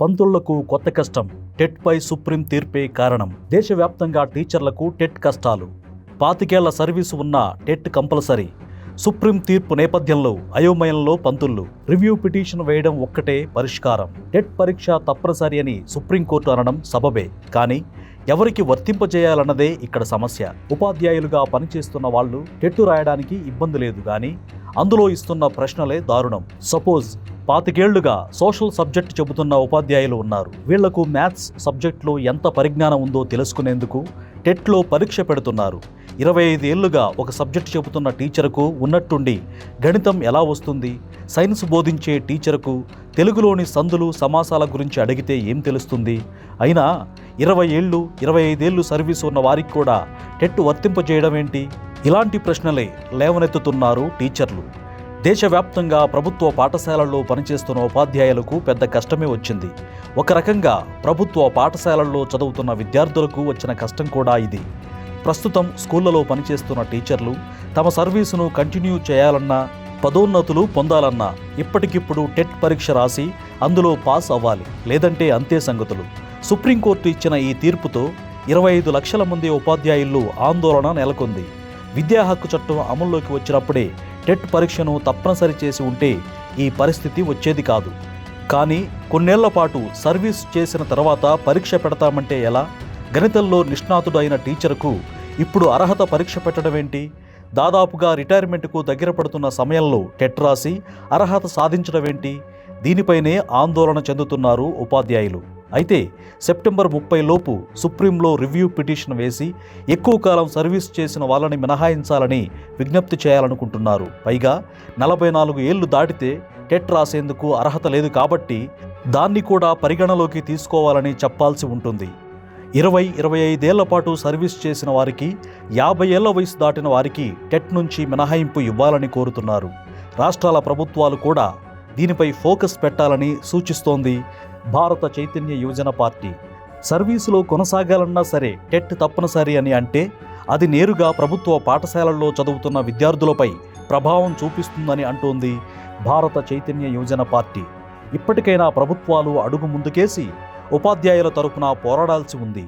పంతుళ్ళకు కొత్త కష్టం. టెట్ పై సుప్రీం తీర్పే కారణం. దేశవ్యాప్తంగా టీచర్లకు టెట్ కష్టాలు. పాతికేళ్ళ సర్వీసు ఉన్న టెట్ కంపల్సరీ. సుప్రీం తీర్పు నేపథ్యంలో అయోమయంలో పంతుళ్ళు. రివ్యూ పిటిషన్ వేయడం ఒక్కటే పరిష్కారం. టెట్ పరీక్ష తప్పనిసరి అని సుప్రీంకోర్టు అనడం సబబే. కానీ ఎవరికి వర్తింపజేయాలన్నదే ఇక్కడ సమస్య. ఉపాధ్యాయులుగా పనిచేస్తున్న వాళ్ళు టెట్టు రాయడానికి ఇబ్బంది లేదు కానీ అందులో ఇస్తున్న ప్రశ్నలే దారుణం. సపోజ్ పాతికేళ్ళుగా సోషల్ సబ్జెక్ట్ చెబుతున్న ఉపాధ్యాయులు ఉన్నారు. వీళ్ళకు మ్యాథ్స్ సబ్జెక్టులో ఎంత పరిజ్ఞానం ఉందో తెలుసుకునేందుకు టెట్లో పరీక్ష పెడుతున్నారు. ఇరవై ఐదు ఏళ్ళుగా ఒక సబ్జెక్ట్ చెబుతున్న టీచర్కు ఉన్నట్టుండి గణితం ఎలా వస్తుంది? సైన్స్ బోధించే టీచర్కు తెలుగులోని సందులు సమాసాల గురించి అడిగితే ఏం తెలుస్తుంది? అయినా ఇరవై ఏళ్ళు ఇరవై ఐదేళ్ళు సర్వీస్ ఉన్న వారికి కూడా టెట్ వర్తింపజేయడం ఏంటి? ఇలాంటి ప్రశ్నలే లేవనెత్తుతున్నారు టీచర్లు. దేశవ్యాప్తంగా ప్రభుత్వ పాఠశాలల్లో పనిచేస్తున్న ఉపాధ్యాయులకు పెద్ద కష్టమే వచ్చింది. ఒక రకంగా ప్రభుత్వ పాఠశాలల్లో చదువుతున్న విద్యార్థులకు వచ్చిన కష్టం కూడా ఇది. ప్రస్తుతం స్కూళ్ళలో పనిచేస్తున్న టీచర్లు తమ సర్వీసును కంటిన్యూ చేయాలన్నా పదోన్నతులు పొందాలన్నా ఇప్పటికిప్పుడు టెట్ పరీక్ష రాసి అందులో పాస్ అవ్వాలి. లేదంటే అంతే సంగతులు. సుప్రీంకోర్టు ఇచ్చిన ఈ తీర్పుతో ఇరవై ఐదు లక్షల మంది ఉపాధ్యాయులు ఆందోళన నెలకొంది. విద్యా హక్కు చట్టం అమల్లోకి వచ్చినప్పుడే టెట్ పరీక్షను తప్పనిసరి చేసి ఉంటే ఈ పరిస్థితి వచ్చేది కాదు. కానీ కొన్నేళ్ళ పాటు సర్వీస్ చేసిన తర్వాత పరీక్ష పెడతామంటే ఎలా? గణితంలో నిష్ణాతుడు అయిన టీచర్కు ఇప్పుడు అర్హత పరీక్ష పెట్టడమేంటి దాదాపుగా రిటైర్మెంట్కు దగ్గర పడుతున్న సమయంలో టెట్ రాసి అర్హత సాధించడమేంటి దీనిపైనే ఆందోళన చెందుతున్నారు ఉపాధ్యాయులు. అయితే సెప్టెంబర్ ముప్పై లోపు సుప్రీంలో రివ్యూ పిటిషన్ వేసి ఎక్కువ కాలం సర్వీస్ చేసిన వాళ్ళని మినహాయించాలని విజ్ఞప్తి చేయాలనుకుంటున్నారు. పైగా నలభై నాలుగు ఏళ్ళు దాటితే టెట్ రాసేందుకు అర్హత లేదు కాబట్టి దాన్ని కూడా పరిగణలోకి తీసుకోవాలని చెప్పాల్సి ఉంటుంది. ఇరవై ఇరవై ఐదేళ్ళ పాటు సర్వీస్ చేసిన వారికి యాభై ఏళ్ళ వయసు దాటిన వారికి టెట్ నుంచి మినహాయింపు ఇవ్వాలని కోరుతున్నారు. రాష్ట్రాల ప్రభుత్వాలు కూడా దీనిపై ఫోకస్ పెట్టాలని సూచిస్తోంది భారత చైతన్య యువజన పార్టీ. సర్వీసులో కొనసాగాలన్నా సరే టెట్ తప్పనిసరి అని అంటే అది నేరుగా ప్రభుత్వ పాఠశాలల్లో చదువుతున్న విద్యార్థులపై ప్రభావం చూపిస్తుందని అంటోంది భారత చైతన్య యువజన పార్టీ. ఇప్పటికైనా ప్రభుత్వాలు అడుగు ముందుకేసి ఉపాధ్యాయుల తరపున పోరాడాల్సి ఉంది.